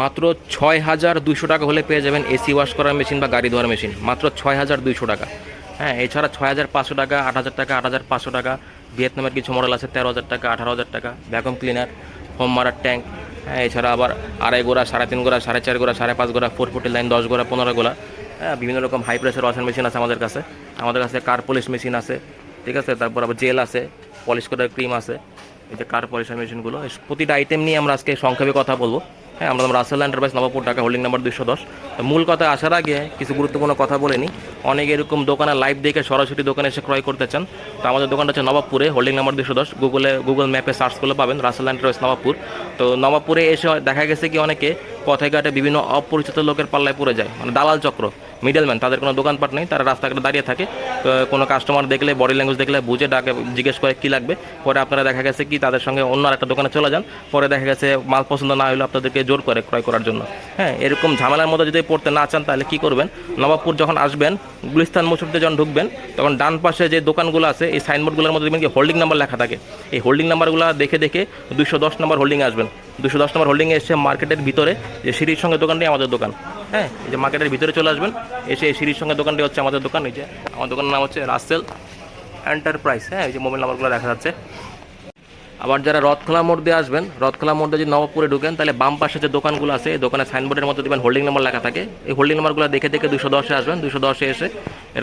মাত্র ছয় হাজার দুশো টাকা হলে পেয়ে যাবেন এসি ওয়াশ করার মেশিন বা গাড়ি ধোয়ার মেশিন। মাত্র ছয় হাজার দুশো টাকা। হ্যাঁ এছাড়া ছয় হাজার পাঁচশো টাকা আট হাজার টাকা আট হাজার পাঁচশো টাকা, ভিয়েতনামের কিছু মডেল আছে, তেরো হাজার টাকা, আঠারো হাজার টাকা ভ্যাকুম ক্লিনার হোম মারার ট্যাঙ্ক হ্যাঁ এছাড়া আবার আড়াই গোড়া, সাড়ে তিন গোড়া, সাড়ে চার গোড়া, সাড়ে পাঁচ গোড়া ফোর ফুটের লাইন দশ গোড়া, পনেরো গোড়া হ্যাঁ বিভিন্ন রকম হাই প্রেশার ওয়াশিং মেশিন আছে আমাদের কাছে। আমাদের কাছে কার পলিশ মেশিন আছে, ঠিক আছে? তারপর আবার জেল আছে পলিশ করার ক্রিম আছে। এই যে কার পলিশার মেশিনগুলো প্রতিটা আইটেম নিয়ে আমরা আজকে সংক্ষেপে কথা বলব। হ্যাঁ আমরা রাসেল এন্টারপ্রাইজ নবাবপুর টাকা হোল্ডিং নাম্বার দুশো। দশ মূল কথা আসার আগে কিছু গুরুত্বপূর্ণ কথা বলে অনেক এরকম দোকানে লাইভ দেখে সরাসরি দোকানে এসে ক্রয় করতে চান। তো আমাদের দোকানটা হচ্ছে নবাবপুরে হোল্ডিং নাম্বার দুশো দশ। গুগলে গুগল ম্যাপে সার্চ করলে পাবেন রাসেল এন্টারপ্রাইজ নবাবপুর। তো নবাবপুরে এসে দেখা গেছে কি অনেকে পথে ঘাটে বিভিন্ন অপরিচিত লোকের পাল্লায় পড়ে যায়। মানে দালাল চক্র। মিডলম্যান তাদের কোনো দোকানপাট নেই, তারা রাস্তাঘাটে দাঁড়িয়ে থাকে। কোনো কাস্টমার দেখলে বডি ল্যাঙ্গুয়েজ দেখলে বুঝে, ডাকে, জিজ্ঞেস করে কী লাগবে। পরে আপনারা দেখা গেছে কি, তাদের সঙ্গে অন্য একটা দোকানে চলে যান। পরে দেখা গেছে মাল পছন্দ না হলে আপনাদেরকে জোর করে ক্রয় করার জন্য। হ্যাঁ এরকম ঝামেলার মধ্যে যদি পড়তে না চান, তাহলে কী করবেন? নবাবপুর যখন আসবেন, গুলিস্তান মসুরতে যখন ঢুকবেন, তখন ডান পাশে যে দোকানগুলো আছে, এই সাইনবোর্ডগুলোর মধ্যে দেখবেন কি হোল্ডিং নাম্বার লেখা থাকে। এই হোল্ডিং নাম্বারগুলো দেখে দেখে দুশো দশ নম্বর হোল্ডিংয়ে আসবেন। দুশো দশ নম্বর হোল্ডিংয়ে এসে মার্কেটের ভিতরে যে সিঁড়ির সঙ্গে দোকানটি আমাদের দোকান। হ্যাঁ এই যে মার্কেটের ভিতরে চলে আসবেন, এসে এই সিঁড়ির সঙ্গে দোকানটি হচ্ছে আমাদের দোকান, এই যে আমার দোকানের নাম হচ্ছে রাসেল এন্টারপ্রাইজ হ্যাঁ এই যে মোবাইল নাম্বারগুলো দেখা যাচ্ছে। আবার যারা রথখোলা মোড় দিয়ে আসবেন, রথখোলা মোড় দিয়ে যদি নবপুরে ঢুকেন, তাহলে বাম পাশে যে দোকানগুলো আছে, এই দোকানের সাইনবোর্ডের মধ্যে দেবেন হোল্ডিং নাম্বার লেখা থাকে। এই হোল্ডিং নাম্বারগুলো দেখে দেখে দুশো দশে আসবেন, দুশো দশে এসে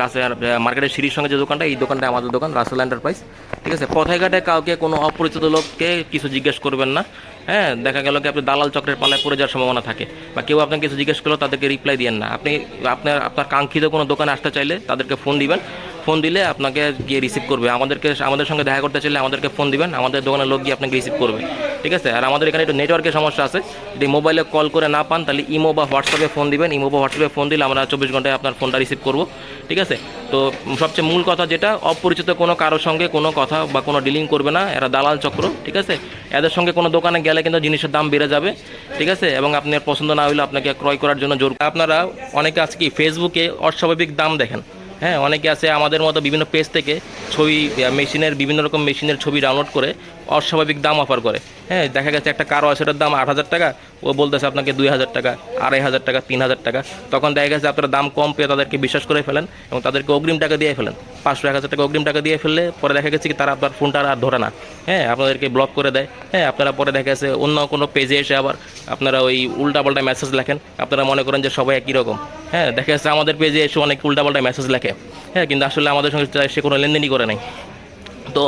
রাসেল মার্কেটের সিঁড়ির সঙ্গে যে দোকানটা, এই দোকানটা আমাদের দোকান, রাসেল এন্টারপ্রাইজ। ঠিক আছে? পথে ঘাটে কাউকে কোনো অপরিচিত লোককে কিছু জিজ্ঞেস করবেন না। হ্যাঁ দেখা গেল কি আপনি দালাল চক্রের পালায় পড়ে যাওয়ার সম্ভাবনা থাকে বা কেউ আপনাকে কিছু জিজ্ঞেস করল তাদেরকে রিপ্লাই দিয়েন না। আপনি আপনার আপনার কাঙ্ক্ষিত কোনো দোকানে আসতে চাইলে তাদেরকে ফোন দিবেন। ফোন দিলে আপনাকে গিয়ে রিসিভ করবে। আমাদেরকে, আমাদের সঙ্গে দেখা করতে চাইলে আমাদেরকে ফোন দিবেন, আমাদের দোকানের লোক গিয়ে আপনাকে রিসিভ করবে। ঠিক আছে? আর আমাদের এখানে একটু নেটওয়ার্কের সমস্যা আছে। যদি মোবাইলে কল করে না পান, তাহলে ইমো বা হোয়াটসঅ্যাপে ফোন দিবেন। ইমো বা হোয়াটসঅ্যাপে ফোন দিলে আমরা চব্বিশ ঘন্টায় আপনার ফোনটা রিসিভ করব। ঠিক আছে? তো সবচেয়ে মূল কথা যেটা, অপরিচিত কোনো কারোর সঙ্গে কোনো কথা বা কোনো ডিলিং করবে না। এরা দালাল চক্র, ঠিক আছে? এদের সঙ্গে কোনো দোকানে গেলে কিন্তু জিনিসের দাম বেড়ে যাবে। ঠিক আছে? এবং আপনার পছন্দ না হলে আপনাকে ক্রয় করার জন্য জোর আপনারা অনেকে আছে কি ফেসবুকে অস্বাভাবিক দাম দেখেন। হ্যাঁ অনেকে আছে আমাদের মতো বিভিন্ন পেজ থেকে ছবি মেশিনের বিভিন্ন রকম মেশিনের ছবি ডাউনলোড করে অস্বাভাবিক দাম অফার করে। হ্যাঁ দেখা গেছে একটা কারও সেটার দাম আট হাজার টাকা, ও বলতেছে আপনাকে দুই হাজার টাকা, আড়াই হাজার টাকা, তিন হাজার টাকা। তখন দেখা গেছে আপনারা দাম কম পেয়ে তাদেরকে বিশ্বাস করে ফেলেন এবং তাদেরকে অগ্রিম টাকা দিয়ে ফেলেন। পাঁচশো, এক হাজার টাকা অগ্রিম টাকা দিয়ে ফেললে পরে দেখা গেছে কি তারা আপনার ফোনটা আর ধরে না। হ্যাঁ আপনাদেরকে ব্লক করে দেয়। হ্যাঁ আপনারা পরে দেখা গেছে অন্য কোনো পেজে এসে আবার আপনারা ওই উল্টা পাল্টা মেসেজ লেখেন। আপনারা মনে করেন যে সবাই একই রকম। হ্যাঁ দেখা যাচ্ছে আমাদের পেজে এসে অনেক উল্টাপাল্টা মেসেজ লেখে। হ্যাঁ কিন্তু আসলে আমাদের সঙ্গে সে কোনো লেনদেনই করে নাই। তো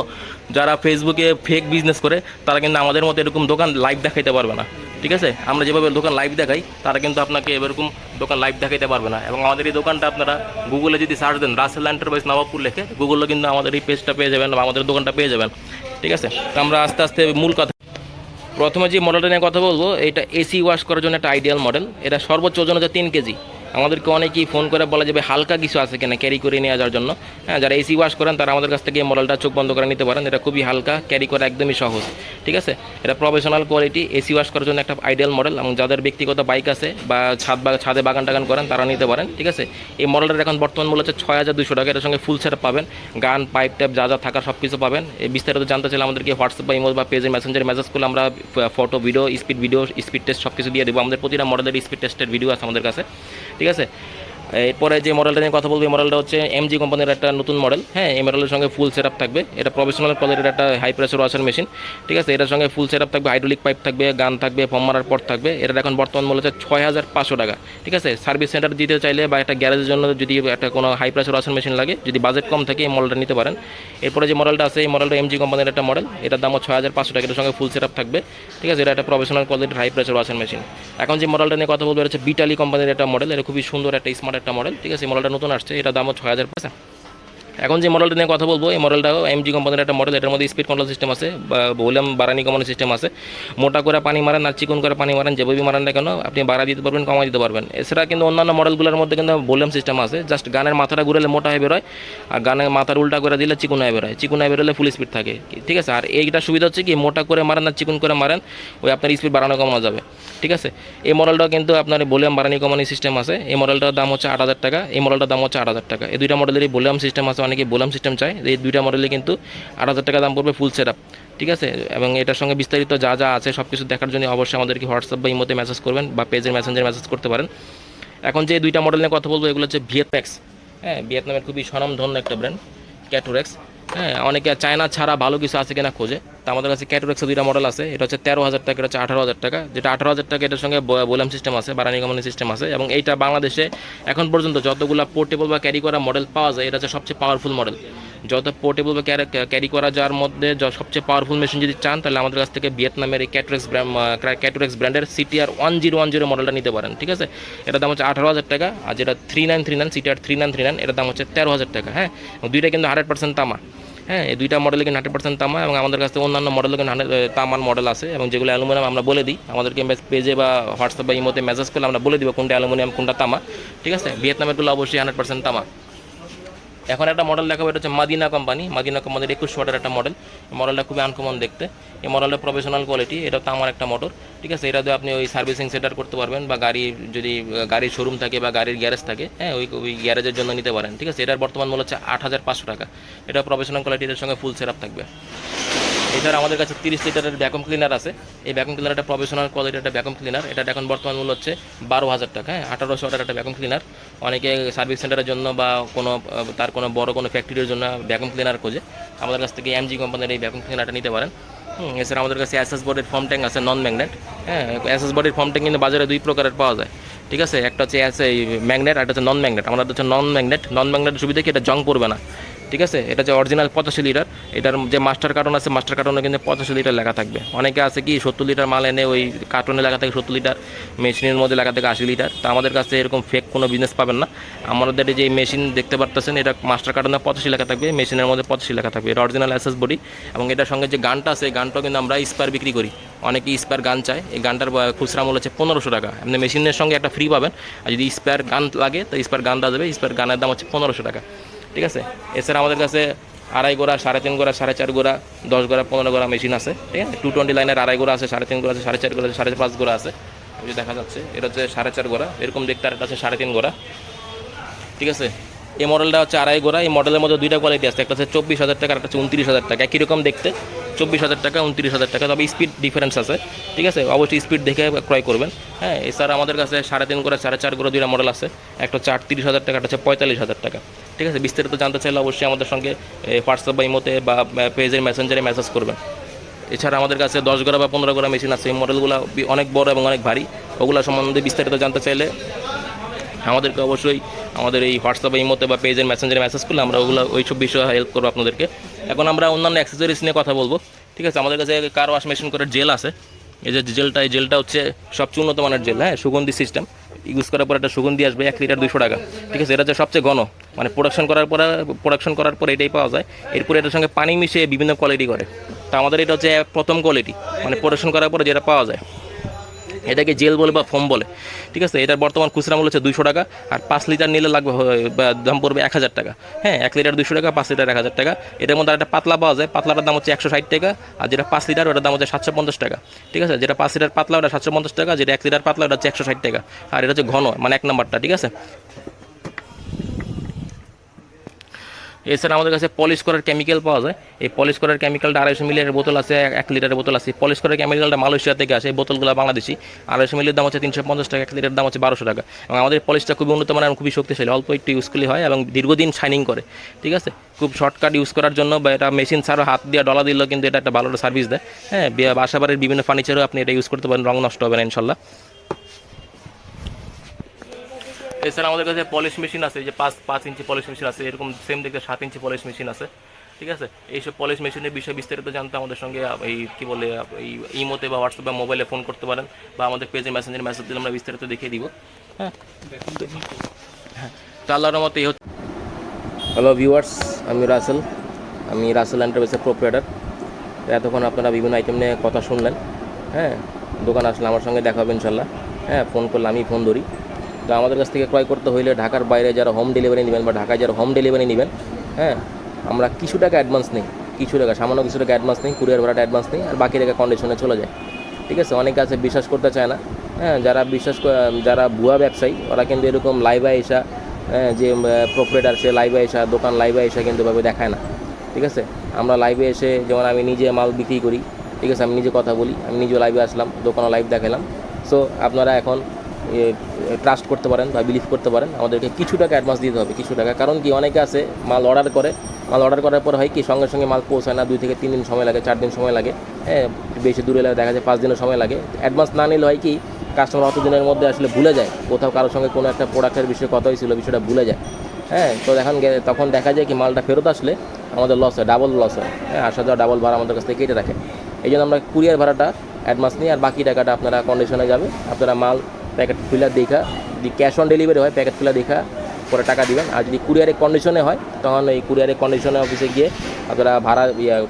যারা ফেসবুকে ফেক বিজনেস করে, তারা কিন্তু আমাদের মতো এরকম দোকান লাইভ দেখাইতে পারবে না। ঠিক আছে? আমরা যেভাবে দোকান লাইভ দেখাই, তারা কিন্তু আপনাকে এরকম দোকান লাইভ দেখাইতে পারবে না। এবং আমাদের এই দোকানটা আপনারা গুগলে যদি সার্চ দেন রাসেল এন্টারপ্রাইজ নবাবপুর লেখে গুগলে কিন্তু আমাদের এই পেজটা পেয়ে যাবেন বা আমাদের দোকানটা পেয়ে যাবেন। ঠিক আছে? তো আমরা আস্তে আস্তে মূল কথা প্রথমে যে মডেলটা নিয়ে কথা বলব, এটা এসি ওয়াশ করার জন্য একটা আইডিয়াল মডেল এটা সর্বোচ্চ ওজন হচ্ছে তিন কেজি। আমাদেরকে অনেকেই ফোন করে বলা যাবে হালকা কিছু আছে কিনা ক্যারি করে নিয়ে যাওয়ার জন্য? হ্যাঁ যারা এসি ওয়াশ করেন, তারা আমাদের কাছ থেকে এই মডেলটা চোখ বন্ধ করে নিতে পারেন। এটা খুবই হালকা ক্যারি করা একদমই সহজ, ঠিক আছে? এটা প্রফেশনাল কোয়ালিটি এসি ওয়াশ করার জন্য একটা আইডিয়াল মডেল এবং যাদের ব্যক্তিগত বাইক আছে বা ছাদ বা ছাদে বাগান টাগান করেন, তারা নিতে পারেন, ঠিক আছে? এই মডেলটার এখন বর্তমান মূল্য হচ্ছে ছয় হাজার দুশো টাকা। এটার সঙ্গে ফুল সেট পাবেন, গান পাইপ ট্যাপ যা যা থাকার সব কিছু পাবেন। এই বিস্তারিত জানতে চাইলে আমাদেরকে হোয়াটসঅ্যাপ বা ইমোজ বা পেজের মেসেঞ্জারে মেসেজ করলে আমরা photo video speed video speed test সব কিছু দিয়ে দেবো। আমাদের প্রতিটা মডেলের স্পিড টেস্টের ভিডিও আছে আমাদের কাছে। ঠিক আছে? এরপরে যে মডেলটা নিয়ে কথা বলব, এই মডেলটা হচ্ছে এমজি কোম্পানির একটা নতুন মডেল হ্যাঁ এই মডেলের সঙ্গে ফুল সেট আপ থাকবে। এটা প্রফেশনাল কোয়ালিটির একটা হাই প্রেসার ওয়াশার মেশিন ঠিক আছে? এটার সঙ্গে ফুল সেট আপ থাকবে হাইড্রোলিক পাইপ থাকবে, গান থাকবে ফর্ম মারার পর থাকবে। এটা এখন বর্তমান মূল্য হচ্ছে ছয় হাজার পাঁচশো টাকা, ঠিক আছে? সার্ভিস সেন্টার দিতে চাইলে বা একটা গ্যারেজের জন্য যদি একটা কোনো হাই প্রেসার ওয়াশার মেশিন লাগে, যদি বাজেট কম থাকে, এই মডেলটা নিতে পারেন। এরপরে যে মডেলটা আছে, এই মডেলটা এমজি কোম্পানির একটা মডেল এটার দাম ছয় হাজার পাঁচশো টাকা, এটার সঙ্গে ফুল সেট থাকবে, ঠিক আছে? এটা একটা প্রফেশনাল কোয়ালিটির হাই প্রেসার ওয়াশার মেশিন এখন যে মডেলটা নিয়ে কথা বলব, এটা হচ্ছে বিটালি কোম্পানির একটা মডেল এটা খুবই সুন্দর, একটা স্মার্ট একটা মডেল ঠিক আছে এই মডেলটা নতুন আসছে এটা দামও ছয় হাজার পাঁচশো এখন যে মডেলটা নিয়ে কথা বলব, এই মডেলটাও এমজি কোম্পানির একটা মডেল এটার মধ্যে স্পিড কন্ট্রোল সিস্টেম আছে, বা ভলিউম বাড়ানি কমানোর সিস্টেম আছে। মোটা করে পানি মারেন আর চিকন করে পানি মারেন, যেভাবে মারেন না কেন, আপনি বাড়া দিতে পারবেন কমা দিতে পারবেন। এছাড়া কিন্তু অন্যান্য মডেলগুলোর মধ্যে কিন্তু ভলিউম সিস্টেম আছে জাস্ট গানের মাথাটা ঘুরালে মোটা হয়ে বেরোয়, আর গানের মাথার উল্টা করে দিলে চিকুন হয়ে বেরোয়। চিকুন হয়ে বেরোলে ফুল স্পিড থাকে। ঠিক আছে? আর এইটা সুবিধা হচ্ছে কি, মোটা করে মারেন আর চিকুন করে মারেন, ওই আপনার স্পিড বাড়ানো কমানো যাবে। ঠিক আছে? এই মডেলটাও কিন্তু আপনার ভলিউম বাড়ানি কমানি সিস্টেম আছে। এই মডেলটার দাম হচ্ছে আট হাজার টাকা, এই মডেলটার দাম হচ্ছে আট হাজার টাকা। এই দুইটা মডেলেরই ভলিউম সিস্টেম আছে অনেকে বোলাম সিস্টেম চায় এই দুইটা মডেলে কিন্তু আট হাজার টাকা দাম পড়বে ফুল সেট ঠিক আছে? এবং এটার সঙ্গে বিস্তারিত যা যা আছে সব কিছু দেখার জন্য অবশ্যই আমাদেরকে হোয়াটসঅ্যাপ বা ইমোতে মেসেজ করবেন বা পেজের মেসেঞ্জারে মেসেজ করতে পারেন। এখন যে দুইটা মডেল নিয়ে কথা বলব, এগুলো হচ্ছে ভিয়েতম্যাক্স হ্যাঁ ভিয়েতনামের খুবই স্বনামধন্য একটা ব্র্যান্ড ক্যাটোরেক্স হ্যাঁ অনেকে চায়না ছাড়া ভালো কিছু আছে কিনা খোঁজে। তো আমাদের কাছে ক্যাটোরেক্সের দুইটা মডেল আছে। এটা হচ্ছে তেরো হাজার টাকা, এটা হচ্ছে আঠারো হাজার টাকা। যেটা আঠারো হাজার টাকা, এটার সঙ্গে বোলাম সিস্টেম আছে বারানি কমানি সিস্টেম আছে। এবং এইটা বাংলাদেশে এখন পর্যন্ত যতগুলো পোর্টেবল বা ক্যারি করা মডেল পাওয়া যায়, এটা হচ্ছে সবচেয়ে পাওয়ারফুল মডেল যত পোর্টেবল বা ক্যারি করা যার মধ্যে সবচেয়ে পাওয়ারফুল মেশিন যদি চান, তাহলে আমাদের কাছ থেকে ভিয়েতনামের এই ক্যাটোরেক্স ক্যাটোরেক্স ব্র্যান্ডের CTR one zero one zero মডেলটা নিতে পারেন, ঠিক আছে? এটার দাম হচ্ছে আঠারো হাজার টাকা, আর যেটা three nine three nine CTR three nine three nine এটার দাম হচ্ছে তেরো হাজার টাকা হ্যাঁ? দুইটা কিন্তু হান্ড্রেড পার্সেন্ট তামা। হ্যাঁ এই দুইটা মডেলে কিন্তু হান্ড্রেড পার্সেন্ট তামা এবং আমাদের কাছে অন্যান্য মডেলও কিন্তু তামার মডেল আছে এবং যেগুলো অ্যালুমিনিয়াম আমরা বলে দিই। আমাদেরকে পেজে বা হোয়াটসঅ্যাপ বা ইমোতে মেসেজ করলে আমরা বলে দিব কোনটা অ্যালুমিনিয়াম, কোনটা তামা। ঠিক আছে? ভিয়েতনামেরগুলো অবশ্যই হান্ড্রেড পার্সেন্ট তামা। এখন একটা মডেল দেখাবো, এটা হচ্ছে মাদিনা কোম্পানি মাদিনা কোম্পানির একুশ ওয়াটের একটা মডেল মডেলটা খুবই আনকমন দেখতে। এই মডেলটা প্রফেশনাল কোয়ালিটি এটা তামার একটা মোটর ঠিক আছে, এটা আপনি ওই সার্ভিসিং সেন্টার করতে পারবেন বা গাড়ি যদি, গাড়ির শোরুম থাকে বা গাড়ির গ্যারেজ থাকে হ্যাঁ ওই ওই গ্যারেজের জন্য নিতে পারেন। ঠিক আছে, এটার বর্তমান মূল হচ্ছে আট হাজার পাঁচশো টাকা। এটা প্রফেশনাল কোয়ালিটির সঙ্গে ফুল সেরাপ থাকবে। এছাড়া আমাদের কাছে তিরিশ লিটারের ভ্যাকুম ক্লিনার আছে। এই ভ্যাকুম ক্লিনার একটা প্রফেশনাল কোয়ালিটির একটা ভ্যাকুম ক্লিনার এটা এখন বর্তমান মূল্য হচ্ছে বারো হাজার টাকা। হ্যাঁ আঠারোশো টাকার একটা ভ্যাকুম ক্লিনার অনেকে সার্ভিস সেন্টারের জন্য বা কোনো, তার কোনো বড় কোনো ফ্যাক্টরির জন্য ভ্যাকুম ক্লিনার খোঁজে। আমাদের কাছ থেকে এমজি কোম্পানির এই ভ্যাকুম ক্লিনারটা নিতে পারেন। এছাড়া আমাদের কাছে এসএস বোর্ডের ফর্ম ট্যাঙ্ক আছে নন ম্যাগনেট হ্যাঁ এসএস বোর্ডের ফর্ম ট্যাঙ্ক কিন্তু বাজারে দুই প্রকারের পাওয়া যায়। ঠিক আছে, একটা হচ্ছে ম্যাগনেট আর একটা হচ্ছে নন ম্যাগনেট আমাদের হচ্ছে নন ম্যাগনেট নন ম্যাগনেটের সুবিধা কি? এটা জং পড়বে না। ঠিক আছে? এটা যে অরিজিনাল পঁচাশি লিটার, এটার যে মাস্টার কার্টন আছে মাস্টার কার্টনে কিন্তু পঁচাশি লিটার লেখা থাকবে। অনেকে আছে কি, সত্তর লিটার মাল এনে ওই কার্টনে লেখা থাকে সত্তর লিটার, মেশিনের মধ্যে লেখা থাকে আশি লিটার। তা আমাদের কাছে এরকম ফেক কোনো বিজনেস পাবেন না। আমাদের যে মেশিন দেখতে পারতেছেন, এটা মাস্টার কার্টনে পঁচাশি লেখা থাকবে, মেশিনের মধ্যে পঁচাশি লেখা থাকবে। এটা অরিজিনাল অ্যাসেস বডি এবং এটার সঙ্গে যে গানটা আছে, এই গানটাও কিন্তু আমরা স্পার বিক্রি করি। অনেকে স্পার গান চায়। এই গানটার খুচরা মূল্য হচ্ছে পনেরোশো টাকা। আপনি মেশিনের সঙ্গে একটা ফ্রি পাবেন। আর যদি স্পার গান লাগে, তো স্পার গান দেওয়া যাবে স্পার গানের দাম হচ্ছে পনেরোশো টাকা। ঠিক আছে? এছাড়া আমাদের কাছে আড়াই গোড়া, সাড়ে তিন গোড়া, সাড়ে চার গোড়া, দশ গোড়া, পনেরো গোড়া মেশিন আছে, ঠিক আছে? টু টোয়েন্টি লাইনের আড়াই গোড়া আছে, সাড়ে তিন গোড়া আছে, সাড়ে চার গোড়া আছে, সাড়ে পাঁচ গোড়া আছে। দেখা যাচ্ছে, এটা হচ্ছে সাড়ে চার গোড়া, এরকম দেখতে আর একটা আছে সাড়ে তিন গোড়া। ঠিক আছে? এই মডেলটা হচ্ছে আড়াই গোড়া, এই মডেলের মধ্যে দুইটা কোয়ালিটি আছে, একটা হচ্ছে চব্বিশ হাজার টাকা একটা হচ্ছে উনত্রিশ হাজার টাকা। একই রকম দেখতে, চব্বিশ হাজার টাকা, উনত্রিশ হাজার টাকা, তবে স্পিড ডিফারেন্স আছে, ঠিক আছে? অবশ্যই স্পিড দেখে ক্রয় করবেন। হ্যাঁ এছাড়া আমাদের কাছে সাড়ে তিন করে সাড়ে চার করে দুইটা মডেল আছে, একটা হচ্ছে আটত্রিশ হাজার টাকা, একটা হচ্ছে পঁয়তাল্লিশ হাজার টাকা, ঠিক আছে? বিস্তারিত জানতে চাইলে অবশ্যই আমাদের সঙ্গে হোয়াটসঅ্যাপ বা ইমোতে বা পেজের মেসেঞ্জারে মেসেজ করবেন। এছাড়া আমাদের কাছে দশ গোড়া বা পনেরো গোড়া মেশিন আছে, এই মডেলগুলো অনেক বড় এবং অনেক ভারী, ওগুলো সম্বন্ধে বিস্তারিত জানতে চাইলে আমাদেরকে অবশ্যই আমাদের এই হোয়াটসঅ্যাপে এই মতে বা পেজের মেসেঞ্জারে মেসেজ করলে আমরা ওগুলো, ওই সব বিষয়ে হেল্প করব আপনাদেরকে। এখন আমরা অন্যান্য অ্যাক্সেসরিজ নিয়ে কথা বলব। ঠিক আছে, আমাদের কাছে কার ওয়াশ মেশিন করে জেল আছে। এই যে জেলটা এই জেলটা হচ্ছে সবচেয়ে উন্নত মানের জেল হ্যাঁ সুগন্ধি সিস্টেম ইউজ করার পর একটা সুগন্ধি আসবে এক লিটার দুশো টাকা। ঠিক আছে, এটা হচ্ছে সবচেয়ে ঘন। মানে প্রোডাকশন করার পরে প্রোডাকশন করার পর এটাই পাওয়া যায়। এরপরে এটার সঙ্গে পানি মিশিয়ে বিভিন্ন কোয়ালিটি করে। তো আমাদের এটা হচ্ছে প্রথম কোয়ালিটি মানে প্রোডাকশন করার পরে যেটা পাওয়া যায়। এটাকে জেল বলে বা ফোম বলে। ঠিক আছে? এটার বর্তমান খুচরা মূল্য হচ্ছে দুশো টাকা আর পাঁচ লিটার নিলে লাগবে দাম পড়বে এক হাজার টাকা। হ্যাঁ এক লিটার দুশো টাকা, পাঁচ লিটার এক হাজার টাকা। এটার মধ্যে একটা পাতলা পাওয়া যায়। পাতলাটার দাম হচ্ছে একশো ষাট টাকা আর যেটা পাঁচ লিটার ওটার দাম হচ্ছে সাতশো পঞ্চাশ টাকা। ঠিক আছে? যেটা পাঁচ লিটার পাতলা ওটা সাতশো পঞ্চাশ টাকা, যেটা এক লিটার পাতলা ওটা হচ্ছে একশো ষাট টাকা। আর এটা হচ্ছে ঘন মানে এক নম্বরটা, ঠিক আছে? এছাড়া আমাদের কাছে পলিশ করার কেমিক্যাল পাওয়া যায়। এই পলিশ করার কেমিক্যালটা আড়াইশো মিলির বোতল আছে, এক- লিটারের বোতল আছে। পলিশ করার কেমিক্যালটা মালয়েশিয়া থেকে আসে, এই বোতলগুলো বাংলাদেশি। আড়াইশো মিলির দাম হচ্ছে তিনশো পঞ্চাশ টাকা, এক লিটার দাম হচ্ছে বারোশো টাকা। এবং আমাদের পলিশটা খুবই উন্নত মানের খুবই শক্তিশালী। অল্প একটু ইউজ ইউজফুলি হয় এবং দীর্ঘদিন শাইনিং করে। ঠিক আছে? খুব শর্টকাট ইউজ করার জন্য বা এটা মেশিন ছাড়াও হাত দিয়ে ডলা দিলেও কিন্তু এটা একটা ভালো সার্ভিস দেয়। হ্যাঁ বাসা বাড়ির বিভিন্ন ফার্নিচারও আপনি এটা ইউজ করতে পারেন, রং নষ্ট হবে না, ইনশাল্লাহ। এছাড়া আমাদের কাছে পলিশ মেশিন আছে যে পাঁচ পাঁচ ইঞ্চি পলিশ মেশিন আছে, এরকম সেম দেখতে সাত ইঞ্চি পলিশ মেশিন আছে, ঠিক আছে? এইসব পলিশ মেশিনের বিষয়ে বিস্তারিত জানতে আমাদের সঙ্গে এই কি বলে এই ইমোতে বা হোয়াটসঅ্যাপ বা মোবাইলে ফোন করতে পারেন, বা আমাদের পেজে মেসেঞ্জের মেসেজ দিলে আমরা বিস্তারিত দেখিয়ে দিব হ্যাঁ? হ্যাঁ তো আল্লাহর মতো এই হচ্ছে হ্যালো ভিউয়ার্স আমি রাসেল আমি রাসেল এন্টারপ্রাইজের প্রোপ্রাইটার এতক্ষণ আপনারা বিভিন্ন আইটেম নিয়ে কথা শুনলেন হ্যাঁ? দোকান আসলে আমার সঙ্গে দেখা হবে ইনশাল্লাহ হ্যাঁ ফোন করলে আমি ফোন ধরি। তো আমাদের কাছ থেকে ক্রয় করতে হইলে ঢাকার বাইরে যারা হোম ডেলিভারি নেবেন বা ঢাকায় যারা হোম ডেলিভারি নেবেন হ্যাঁ আমরা কিছু টাকা অ্যাডভান্স নেই, কিছু টাকা, সামান্য কিছু টাকা অ্যাডভান্স নেই কুরিয়ার ভাড়াটা অ্যাডভান্স নেই, আর বাকি টাকা কন্ডিশনে চলে যায়। ঠিক আছে? অনেকে আছে বিশ্বাস করতে চায় না হ্যাঁ যারা বিশ্বাস যারা ভুয়া ব্যবসায়ী, ওরা কিন্তু এরকম লাইভে এসা হ্যাঁ যে প্রোপ্রেটার সে লাইভে এসা, দোকান লাইভে এসা কিন্তু এভাবে দেখায় না। ঠিক আছে? আমরা লাইভে এসে, যেমন আমি নিজে মাল বিক্রি করি, ঠিক আছে? আমি নিজে কথা বলি, আমি নিজে লাইভে আসলাম দোকানে লাইভ দেখালাম। সো আপনারা এখন ট্রাস্ট করতে পারেন বা বিলিভ করতে পারেন, আমাদেরকে কিছু টাকা অ্যাডভান্স দিতে হবে, কিছু টাকা। কারণ কি, অনেকে আছে, মাল অর্ডার করে। মাল অর্ডার করার পর হয় কি, সঙ্গে সঙ্গে মাল পৌঁছায় না, দুই থেকে তিন দিন সময় লাগে, চার দিন সময় লাগে। হ্যাঁ বেশি দূরে লাগে দেখা যায় পাঁচ দিনের সময় লাগে। অ্যাডভান্স না নিলে হয় কি কাস্টমার অত দিনের মধ্যে আসলে ভুলে যায়, কোথাও কারোর সঙ্গে কোনো একটা প্রোডাক্টের বিষয়ে কথা হয়েছিল, বিষয়টা ভুলে যায়। হ্যাঁ তো এখন তখন দেখা যায় কি, মালটা ফেরত আসলে আমাদের লস হয় ডাবল লস হয়। হ্যাঁ আসা যাওয়া ডাবল ভাড়া আমাদের কাছ থেকে কেটে রাখে। এই জন্য আমরা কুরিয়ার ভাড়াটা অ্যাডভান্স নিই আর বাকি টাকাটা আপনারা কন্ডিশনে যাবে, আপনারা মাল প্যাকেট খুলে দেখা। যদি ক্যাশ অন ডেলিভারি হয়, প্যাকেট খুলে দেখা, পরে টাকা দিবেন। আর যদি কুরিয়ারের কন্ডিশনে হয়, তখন এই কুরিয়ারের কন্ডিশনে অফিসে গিয়ে আপনারা ভাড়া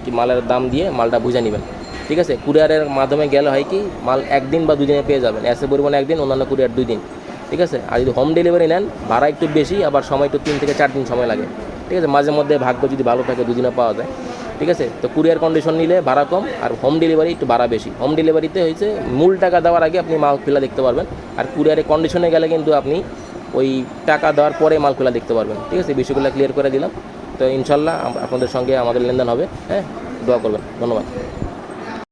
কি মালের দাম দিয়ে মালটা বুঝে নেবেন। ঠিক আছে? কুরিয়ারের মাধ্যমে গেলে হয় কি, মাল একদিন বা দুদিনে পেয়ে যাবেন। এসে পরিমাণে একদিন, অন্যান্য কুরিয়ার দুই দিন ঠিক আছে? আর যদি হোম ডেলিভারি নেন, ভাড়া একটু বেশি, আবার সময় একটু তিন থেকে চার দিন সময় লাগে। ঠিক আছে? মাঝে মধ্যে ভাগ্য যদি ভালো থাকে, দুদিনে পাওয়া যায়। ঠিক আছে? তো কুরিয়ার কন্ডিশন নিলে ভাড়া কম আর হোম ডেলিভারি একটু ভাড়া বেশি। হোম ডেলিভারিতে হয়েছে মূল টাকা দেওয়ার আগে আপনি মাল খোলা দেখতে পারবেন। আর কুরিয়ারের কন্ডিশনে গেলে কিন্তু আপনি ওই টাকা দেওয়ার পরে মাল খোলা দেখতে পারবেন। ঠিক আছে? বিষয়গুলো ক্লিয়ার করে দিলাম। তো ইনশাল্লাহ আপনাদের সঙ্গে আমাদের লেনদেন হবে। হ্যাঁ? দোয়া করবেন। ধন্যবাদ।